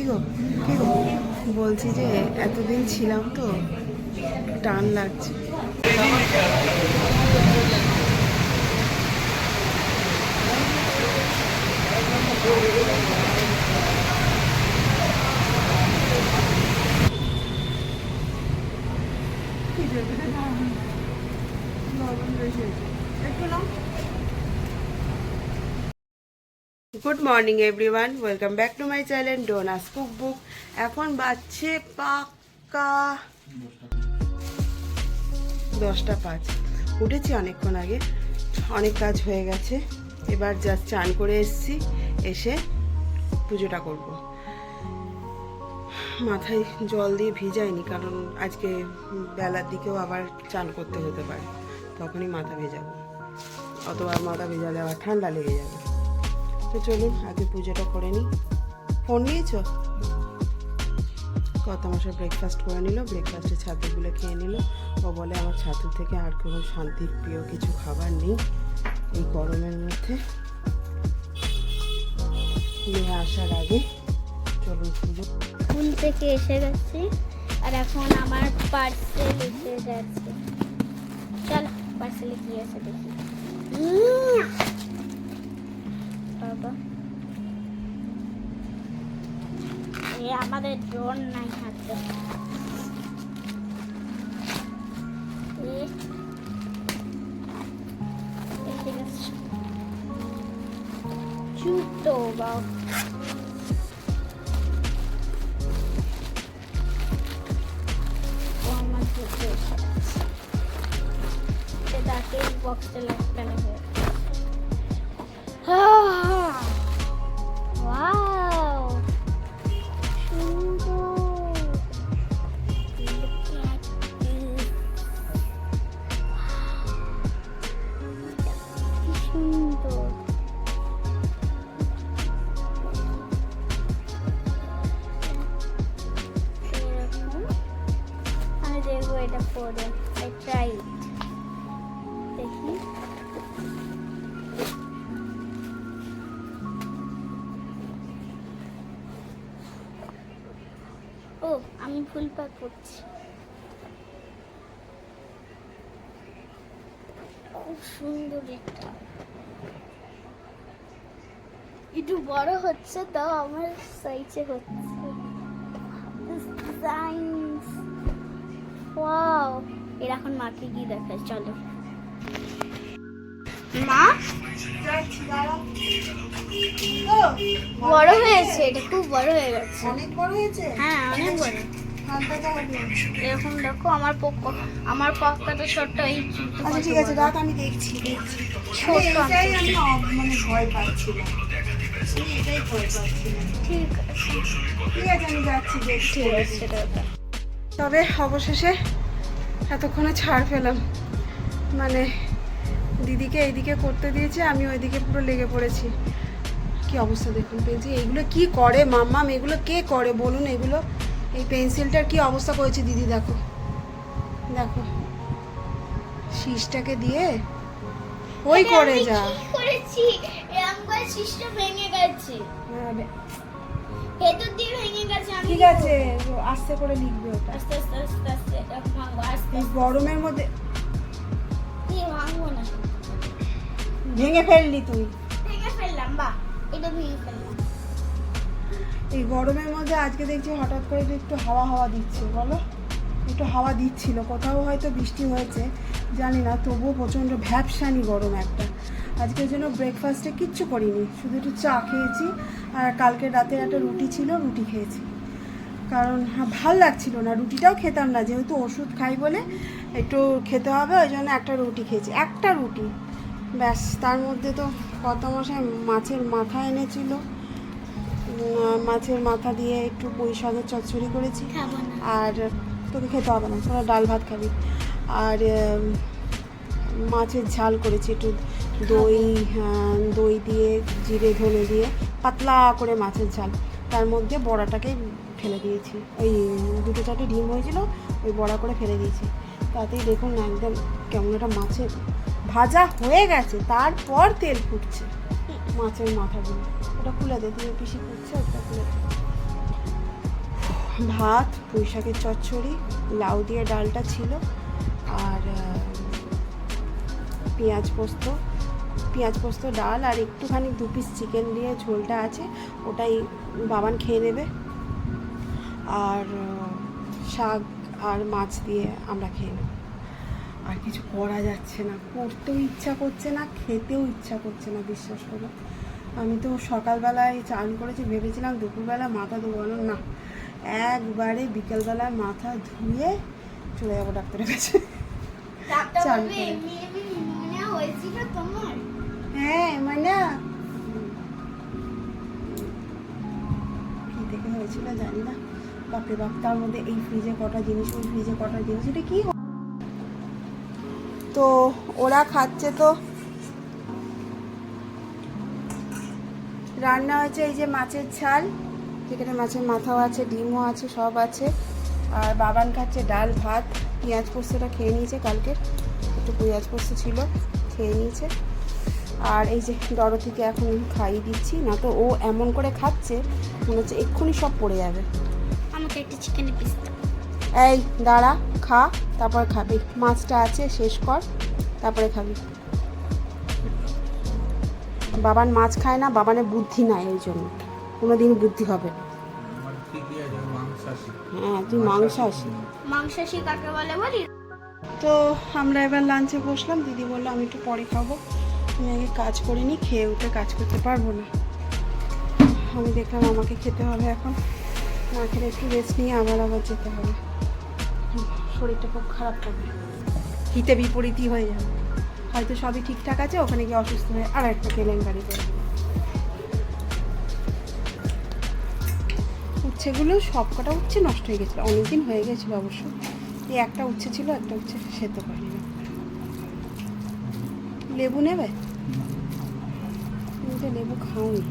কি গো? কি গো? বলছি যে এতদিন ছিলাম তো টান লাগছে। Good morning everyone welcome back to my channel Dona's cook book এখন বাজছে পাক্কা দশটা পাঁচ। উঠেছি অনেকক্ষণ আগে। অনেক কাজ হয়ে গেছে। এবার জাস্ট চান করে এসছি, এসে পুজোটা করব। মাথায় জল দিয়ে ভিজাইনি, কারণ আজকে বেলার দিকেও আবার চান করতে হতে পারে। তখনই মাথা ভেজাবো। অতবার মাথা ভেজালে আবার ঠান্ডা লেগে যাবে। তো চলুন, আগে পুজোটা করে নিই। ফোন নিয়েছ? কত মাসে ব্রেকফাস্ট করে নিল ব্রেকফাস্টে ছাতুগুলো খেয়ে নিল। ও বলে, আমার ছাতু থেকে আর কোনো শান্তির প্রিয় কিছু খাবার নেই এই গরমের মধ্যে। নিয়ে আসার আগে চলুন পুজো। স্কুল থেকে এসে গেছি, আর এখন আমার পার্সেল এসে গেছে। চলো পার্সেলে কি আছে দেখি। বাবা এ আমাদের ড্রোন নাই হাতে। এ, এসে গেছে। জুতো বা ও সুন্দর Look at this. কি সুন্দর এরকম আমি দেখব এটা পরে আই ট্রাই দেখি প্যাক করছি। খুব সুন্দর এটা। একটু বড় হচ্ছে তাও আমার সাইজে হচ্ছে। ডিজাইনস ওয়াও এর এখন মাকে গিয়ে দেখায় চলো। মা? বড় হয়েছে এটা খুব বড় হয়ে গেছে। অনেক বড় হয়েছে? হ্যাঁ অনেক বড়। এরকম দেখো আমার পক্ষ আমার পক্কাটা ছোট্ট এই আচ্ছা ঠিক আছে বড়। আমি দেখছি ছোট আমি মানে ভয় পাচ্ছিলাম। এটাই ভয় পাচ্ছিলাম। ঠিক আছে। ঠিক আছে আমি যাচ্ছি দেখছি। তবে অবশেষে এতক্ষণে ছাড় পেলাম। মানে দিদিকে এইদিকে করতে দিয়েছে আমি ওইদিকে পুরো লেগে পড়েছি। কি অবস্থা দেখুন পেয়েছি। এগুলো কি করে? মাম্মাম এগুলো কে করে? বলুন এগুলো এই পেন্সিলটার কি অবস্থা করেছে দিদি দেখো। দেখো। শীষটাকে দিয়ে ওই করে যা। করেছি? সিস্টেম ভেঙে গেছে। ভেতর দিয়ে ভেঙে গেছে আমি ঠিক আছে আস্তে করে লিখবে ওটা। আস্তে আস্তে আস্তে আস্তে আস্তে গরমের মধ্যে দিয়ে ভাঙবো না। ভেঙে ফেললি তুই। ভেঙে ফেললাম বা এটা ভেঙে ফেললাম। এই গরমের মধ্যে আজকে দেখছি হঠাৎ করে একটু হাওয়া হাওয়া দিচ্ছে বলো? একটু হাওয়া দিচ্ছিল কোথাও হয়তো বৃষ্টি হয়েছে জানি না তবুও প্রচণ্ড ভ্যাপসানি গরম একটা। আজকের জন্য ব্রেকফাস্টে কিচ্ছু করিনি শুধু একটু চা খেয়েছি আর কালকে রাতে একটা রুটি ছিল রুটি খেয়েছি। কারণ হ্যাঁ, ভালো লাগছিল না রুটিটাও খেতাম না যেহেতু ওষুধ খাই বলে একটু খেতে হবে ওই জন্য একটা রুটি খেয়েছি একটা রুটি। ব্যাস তার মধ্যে তো কত মশাই মাছের মাথা এনেছিল। মাছের মাথা দিয়ে একটু পুঁই শাকের চচ্চড়ি করেছি। আর তোকে খেতে হবে না তোরা ডাল ভাত খাবি। আর মাছের ঝাল করেছি একটু দই দই দিয়ে জিরে ধনে দিয়ে পাতলা করে মাছের ঝাল। তার মধ্যে বড়াটাকে ফেলে দিয়েছি। ওই দুটো চারটে ডিম হয়েছিল ওই বড়া করে ফেলে দিয়েছি। তাতেই দেখুন না একদম কেমন একটা মাছের ভাজা হয়ে গেছে তারপর তেল ফুটছে মাছের মাথাগুলো। ওটা খুলে দে তুমি পিসি করছে ওটা খুলে ভাত পুঁই শাকের চচ্চড়ি, লাউ দিয়ে ডালটা ছিল, আর পেঁয়াজ পোস্ত পেঁয়াজ পোস্ত, ডাল, আর একটুখানি দু পিস চিকেন দিয়ে ঝোলটা আছে, ওটাই বাবান খেয়ে নেবে। আর, শাক আর মাছ দিয়ে আমরা খেয়ে নেব। আর কিছু করা যাচ্ছে না, করতেও ইচ্ছা করছে না, খেতেও ইচ্ছা করছে না, বিশ্বাস করো। আমি তো সকালবেলায় চান করেছি ভেবেছিলাম দুপুরবেলা মাথা ধোয়ানো না। একবারে বিকেলবেলায় মাথা ধুয়ে চলে যাব ডাক্তারের কাছে। চান করে। হ্যাঁ মানে কি থেকে হয়েছিল জানি না। বাপরে বাপ তার মধ্যে এই ফ্রিজে কটা জিনিস ওই ফ্রিজে কটা জিনিস এটা কি তো ওরা খাচ্ছে তো রান্না হয়েছে এই যে মাছের ঝাল যেখানে মাছের মাথাও আছে ডিমও আছে সব আছে। আর বাবান খাচ্ছে ডাল ভাত পেঁয়াজ পোস্তটা খেয়ে নিয়েছে কালকে। একটু পেঁয়াজ পোস্ত ছিল খেয়ে নিয়েছে। আর এই যে থেকে এখন খাইয়ে দিচ্ছি না তো ও এমন করে খাচ্ছে মনে হচ্ছে এক্ষুনি সব পড়ে যাবে। আমাকে একটা চিকেনের পিস এই দাঁড়া খা তারপর খাবি। মাছটা আছে শেষ কর তারপরে খাবি। বাবান মাছ খায় না বাবানের বুদ্ধি নাই ওই জন্য। কোনোদিন বুদ্ধি হবে না। মাংসাশী হ্যাঁ তুই মাংস আসি। মাংসাশী কাকে বলে বলি? তো আমরা এবার লাঞ্চে বসলাম। দিদি বলল আমি একটু পরে খাব। আমি আগে কাজ করে নিই খেয়ে উঠে কাজ করতে পারব না। আমি দেখলাম আমাকে খেতে হবে এখন। না খেলে একটু রেস্ট নিয়ে আবার আবার যেতে হবে। শরীরটা খুব খারাপ করবে। হিতে বিপরীতই হয়ে যাবে। হয়তো সবই ঠিকঠাক আছে, ওখানে গিয়ে অসুস্থ হয়ে আর একটা কেলেঙ্কারি করে উচ্ছেগুলো সব কটা উচ্ছে নষ্ট হয়ে গেছিল, অনেকদিন হয়ে গেছিল অবশ্য। এই একটা উচ্ছে ছিল, একটা উচ্ছে সেদ্ধ পারি না লেবু নেবে? তুমি তো লেবু খাওনি।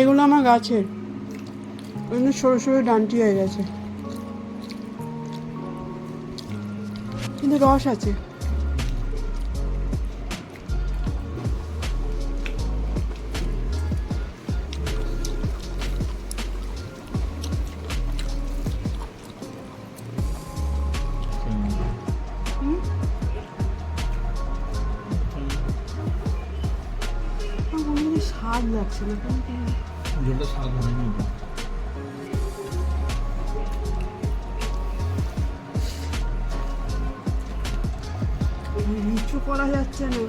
এগুলো আমার গাছের। সরু সরু ডান্টি হয়ে গেছে। কিন্তু রস আছে। স্বাদ লাগছে না। ঝোলটা স্বাদ হয়নি। নিচু করা যাচ্ছে না।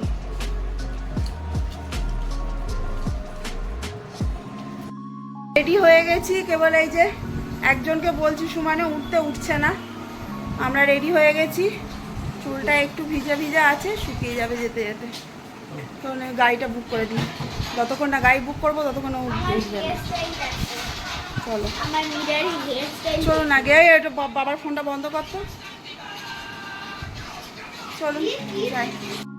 রেডি হয়ে গেছি কেবল এই যে একজনকে বলছি সুমানে উঠতে উঠছে না। আমরা রেডি হয়ে গেছি। চুলটা একটু ভিজা ভিজা আছে শুকিয়ে যাবে যেতে যেতে। তাহলে গাড়িটা বুক করে দিই যতক্ষণ না গাড়ি বুক করব ততক্ষণ চলো। চলো না গে বাবার ফোনটা বন্ধ করতো চলো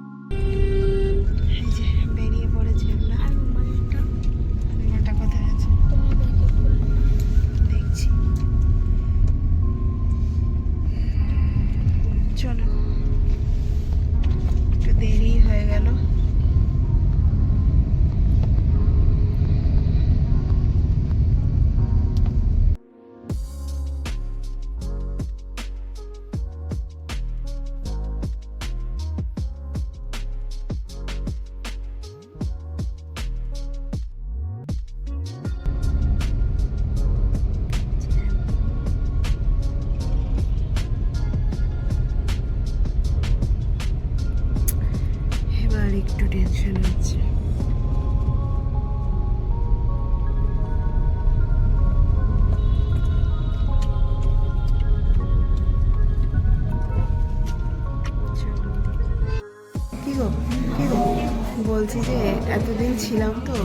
এতদিন ছিলাম তো,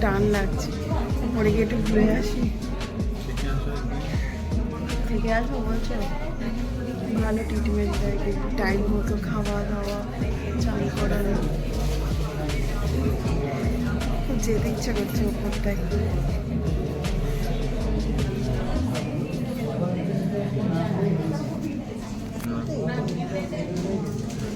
টান লাগছে। পরে গিয়ে একটু ঘুরে আসি। থেকে আসব বলছো? ভালো ট্রিটমেন্ট দেয় টাইম মতো খাওয়া দাওয়া, চান করানো যেতে ইচ্ছা করছে ওপরটায়।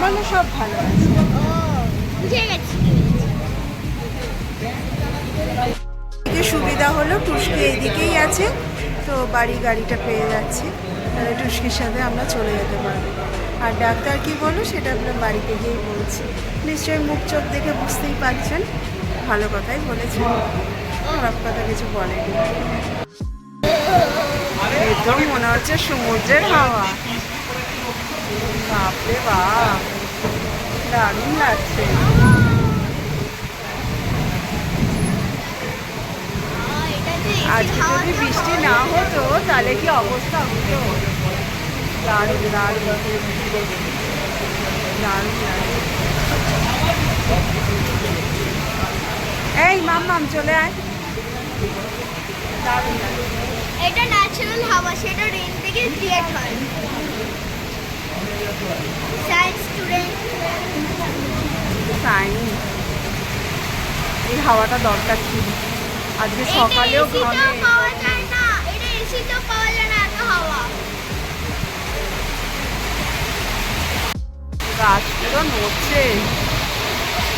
মানে সব ভালো আছে। সুবিধা হলো, টুসকি এইদিকেই আছে, তো বাড়ি গাড়িটা পেয়ে যাচ্ছে। তাহলে টুসকির সাথে আমরা চলে যেতে পারব। আর ডাক্তার কি বলল, সেটা আপনার বাড়িতে গিয়েই বলছি। নিশ্চয়ই মুখ চোখ দেখে বুঝতেই পারছেন, ভালো কথাই বলেছেন খারাপ কথা কিছু বলেনি। একদম মনে হচ্ছে সমুদ্রের হাওয়া। বাপরে বাপ। দারুণ লাগছে। আজকে যদি বৃষ্টি না হতো, তাহলে কি অবস্থা হতো? দারুণ দারুণ। দারুণ এই, মাম মাম, চলে আয়। দারুণ এটা ন্যাচারাল হাওয়া, সেটা রেন থেকে ক্রিয়েট হয়। সায়েন্স এই হাওয়াটা দরকার ছিল। আজকে সকালেও ঘামে পাওয়া যায় না। এটা এসিতেও পাওয়া যায় না হাওয়া। গাছ পুরো নড়ছে।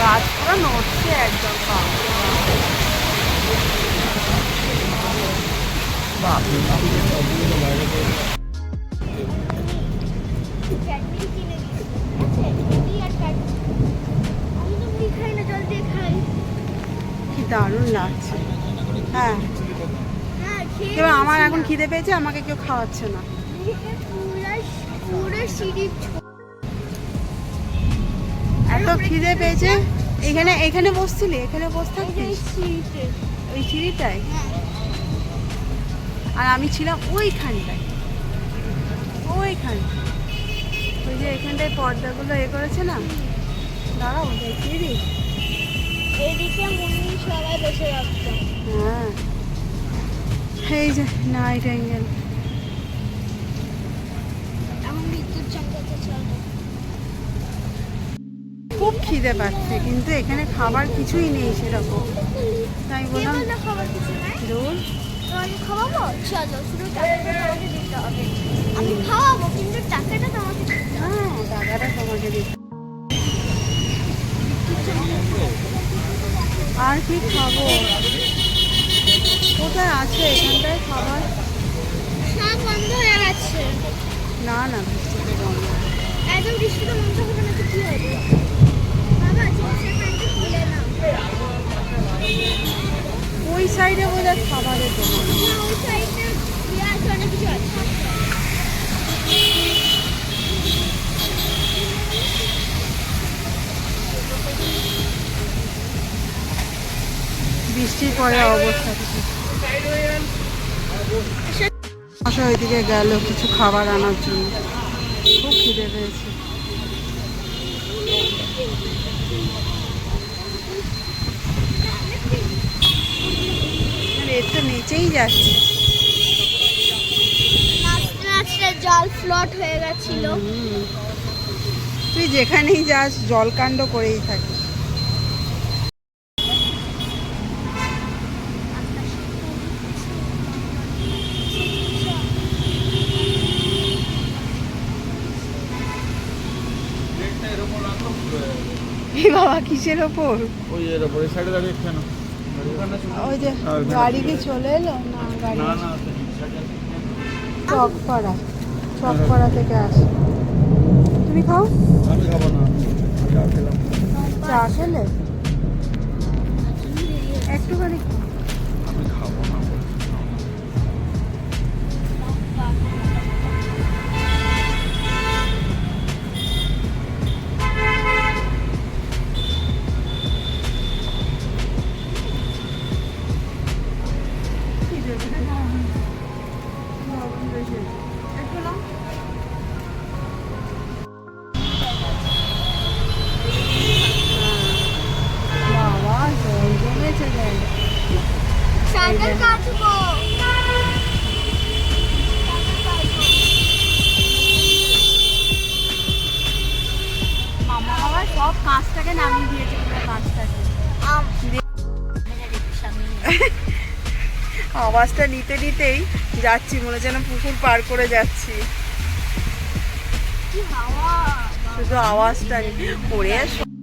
গাছ পুরো নড়ছে একদম। চাটনি দারুণ লাগছে। হ্যাঁ। এবার আমার এখন খিদে পেয়েছে, আমাকে কেউ খাওয়াচ্ছে না। এত খিদে পেয়েছে। এখানে এখানে বসছিলি? এখানে বস থাকতিস ওই সিঁড়িটায়? আর আমি ছিলাম ওইখানটায়। ওইখান ওই যে এখানটায় পর্দাগুলো এ করেছে না? দাঁড়াও দেখিয়ে দিই এদিকে মুড়ি সবাই বসে রাখতো হ্যাঁ। এই যে নাইট অ্যাঙ্গেল খুব খিদে পাচ্ছে কিন্তু এখানে খাবার কিছুই নেই সেরকম। তাই বললাম খাবার কিছু নাই? দূর খাওয়াবো? চলো শুধু টাকাটা তোমাকে দিতে হবে। আমি খাওয়াবো কিন্তু টাকাটা তোমাকে দিতে হবে। হ্যাঁ টাকাটা তোমাকে দিই আর কি খাব? কোথায় আছে? এখানটায় খাবার? বন্ধ হয়ে গেছে। না না বৃষ্টিতে বন্ধ একদম বৃষ্টিতে বন্ধ হবে না তো কি হবে বাবা জিন্সের প্যান্টটা খুলে নাও ওই সাইডে বোধহয় খাবারের দোকান না ওই সাইডে ইয়ে আছে অনেক কিছু আছে বৃষ্টির পরে অবস্থা আশা ওইদিকে গেল কিছু খাবার আনার জন্য। খুব খিদে পেয়েছে। এর তো নিচেই যাচ্ছে। জল ফ্লট হয়ে গেছিল। তুই যেখানেই যাস জলকাণ্ড করেই থাকিস এ বাবা কিসের ওপর? ওই এর ওপরে সাইডে দাঁড়িয়ে কেন? ওই যে গাড়ি কি চলে এলো? না গাড়ি না না চকপাড়া চকপাড়া থেকে আসে। তুমি খাও? আমি খাব না। চা খেলে? একটুখানি খাও। আওয়াজটা নিতে নিতেই যাচ্ছি মনে যেন পুকুর পার করে যাচ্ছি। শুধু আওয়াজটা পড়ে ওরে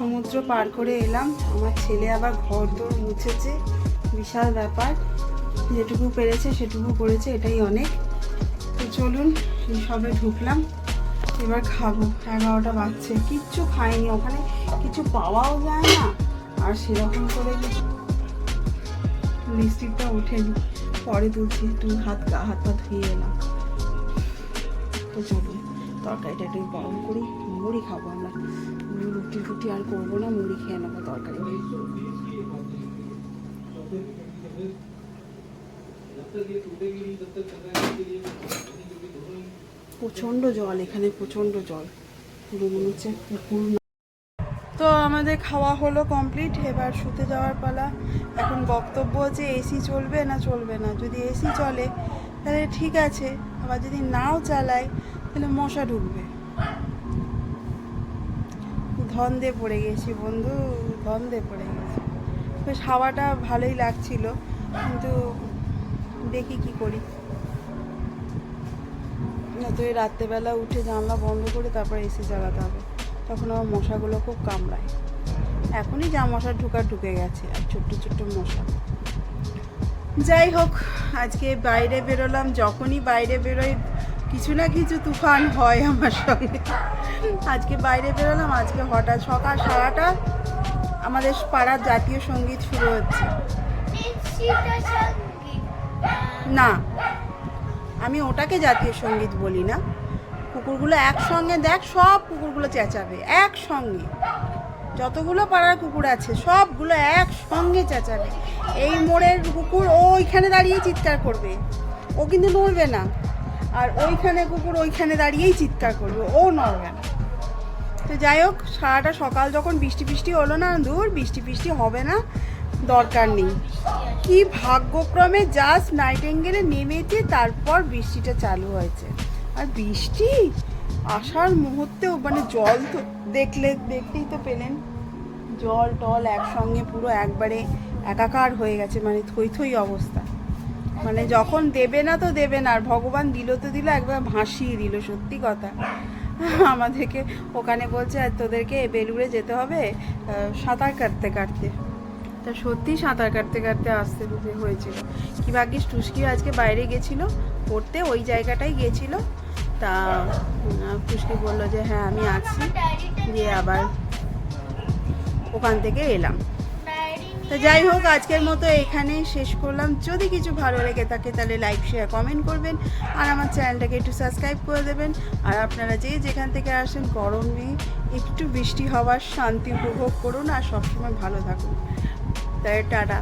মহাসমুদ্র পার করে এলাম। আমার ছেলে আবার ঘর দোর মুছেছে। বিশাল ব্যাপার। যেটুকু পেরেছে সেটুকু করেছে, এটাই অনেক। তো চলুন, সবে ঢুকলাম। এবার খাব। এগারোটা বাজছে। কিচ্ছু খাইনি। ওখানে কিছু পাওয়াও যায় না। আর সেরকম করে লিপস্টিকটা ওঠেনি পরে তুলছি। একটু হাত গা, হাত পা ধুয়ে এলাম। তো চলুন, তরকারিটা একটু গরম করি। মুড়ি খাব আমরা। রুটি ফুটি আর করব না, মুড়ি খেয়ে নেব তরকারি প্রচণ্ড জল, এখানে প্রচণ্ড জল। হচ্ছে পুকুর তো আমাদের খাওয়া হলো কমপ্লিট এবার শুতে যাওয়ার পালা। এখন বক্তব্য যে এসি চলবে না চলবে না, যদি এসি চলে, তাহলে ঠিক আছে। আবার যদি নাও চালায়, তাহলে মশা ঢুকবে। ধন্দে পড়ে গেছি বন্ধু ধন্দে পড়ে গেছি। বেশ হাওয়াটা ভালোই লাগছিল, কিন্তু দেখি কি করি। না তো রাত্রেবেলা উঠে জানলা বন্ধ করে তারপর এসি চালাতে হবে, তখন আমার মশাগুলো খুব কামড়ায়। এখনই যা মশা ঢুকা ঢুকে গেছে, আর ছোট্ট ছোট্ট মশা। যাই হোক, আজকে বাইরে বেরোলাম, যখনই বাইরে বেরোই, কিছু না কিছু তুফান হয় আমার সঙ্গে। আজকে বাইরে বেরোলাম, আজকে হঠাৎ সকাল সারাটা আমাদের পাড়ার জাতীয় সংগীত শুরু হচ্ছে। না, আমি ওটাকে জাতীয় সংগীত বলি না। কুকুরগুলো একসঙ্গে দেখ, সব কুকুরগুলো চেঁচাবে, একসঙ্গে। যতগুলো পাড়ার কুকুর আছে, সবগুলো একসঙ্গে চেঁচাবে। এই মোড়ের কুকুর ও ওইখানে দাঁড়িয়ে চিৎকার করবে। ও কিন্তু নড়বে না আর ওইখানে কুকুর ওইখানে দাঁড়িয়েই চিৎকার করবে। ও নড়বে না। তো যাই হোক, সারাটা সকাল যখন বৃষ্টি বৃষ্টি হলো না দূর বৃষ্টি বৃষ্টি হবে না, দরকার নেই। কি ভাগ্যক্রমে জাস্ট নাইটেঙ্গেলে নেমেছে, তারপর বৃষ্টিটা চালু হয়েছে। আর বৃষ্টি? আসার মুহূর্তেও মানে জল তো দেখলে, দেখতেই তো পেলেন। জল টল একসঙ্গে পুরো একবারে একাকার হয়ে গেছে মানে থই থই অবস্থা। মানে যখন দেবে না তো দেবে না, আর ভগবান দিল তো দিল, একবার ভাসিয়ে দিল, সত্যি কথা। আমাদেরকে ওখানে বলছে, আর তোদেরকে বেলুড়ে যেতে হবে সাঁতার কাটতে কাটতে। তা সত্যি সাঁতার কাটতে কাটতে আসতে দিতে হয়েছিল। কি ভাগ্যিস টুস্কি আজকে বাইরে গেছিল, পড়তে ওই জায়গাটাই গেছিল। তা টুস্কি বলল যে হ্যাঁ আমি আছি দিয়ে আবার ওখান থেকে এলাম। তো যাই হোক, আজকের মতো এখানেই শেষ করলাম। যদি কিছু ভালো লেগে থাকে, তাহলে লাইক শেয়ার কমেন্ট করবেন। আর আমার চ্যানেলটাকে একটু সাবস্ক্রাইব করে দেবেন। আর আপনারা যে যেখান থেকে আসেন, গরমে একটু বৃষ্টি হওয়ার শান্তি উপভোগ করুন। আর সবসময় ভালো থাকুন। তাই টাটা।